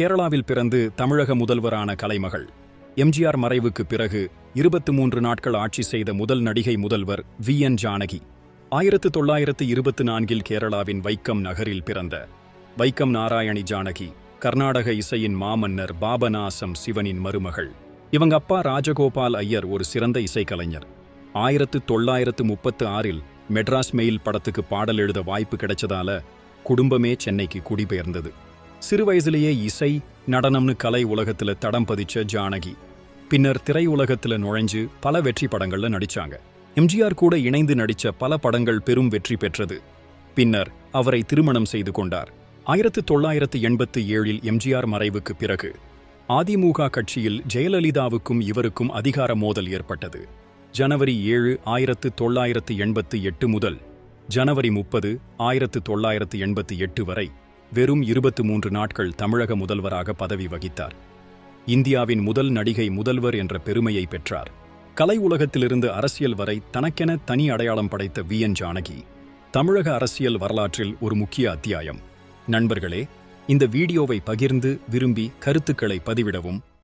கேரளாவில் பிறந்து தமிழக முதல்வரான கலைமகள். எம்ஜிஆர் மறைவுக்கு பிறகு இருபத்து மூன்று நாட்கள் ஆட்சி செய்த முதல் நடிகை முதல்வர் வி. என். ஜானகி. ஆயிரத்து தொள்ளாயிரத்து இருபத்து நான்கில் கேரளாவின் வைக்கம் நகரில் பிறந்த வைக்கம் நாராயணி ஜானகி கர்நாடக இசையின் மாமன்னர் பாபநாசம் சிவனின் மருமகள். இவங்க அப்பா ராஜகோபால் ஐயர் ஒரு சிறந்த இசைக்கலைஞர். ஆயிரத்து தொள்ளாயிரத்து முப்பத்து ஆறில் மெட்ராஸ் மெயில் படத்துக்கு பாடல் எழுத வாய்ப்பு கிடைச்சதால குடும்பமே சென்னைக்கு குடிபெயர்ந்தது. சிறு வயசுலேயே இசை நடனம்னு கலை உலகத்துல தடம் பதிச்ச ஜானகி. பின்னர் திரையுலகத்துல நுழைஞ்சு பல வெற்றி படங்கள்ல நடிச்சாங்க. எம்ஜிஆர் கூட இணைந்து நடிச்ச பல படங்கள் பெரும் வெற்றி பெற்றது. பின்னர் அவரை திருமணம் செய்து கொண்டார். ஆயிரத்து தொள்ளாயிரத்து எண்பத்து ஏழில் எம்ஜிஆர் மறைவுக்கு பிறகு அதிமுக கட்சியில் ஜெயலலிதாவுக்கும் இவருக்கும் அதிகார மோதல் ஏற்பட்டது. ஜனவரி ஏழு ஆயிரத்து தொள்ளாயிரத்து எண்பத்து எட்டு முதல் ஜனவரி முப்பது ஆயிரத்து தொள்ளாயிரத்து எண்பத்து எட்டு வரை வெறும் இருபத்து மூன்று நாட்கள் தமிழக முதல்வராக பதவி வகித்தார். இந்தியாவின் முதல் நடிகை முதல்வர் என்ற பெருமையை பெற்றார். கலை உலகத்திலிருந்து அரசியல் வரை தனக்கென தனி அடையாளம் படைத்த வி. என். ஜானகி தமிழக அரசியல் வரலாற்றில் ஒரு முக்கிய அத்தியாயம். நண்பர்களே இந்த வீடியோவை பகிர்ந்து விரும்பி கருத்துக்களை பதிவிடவும்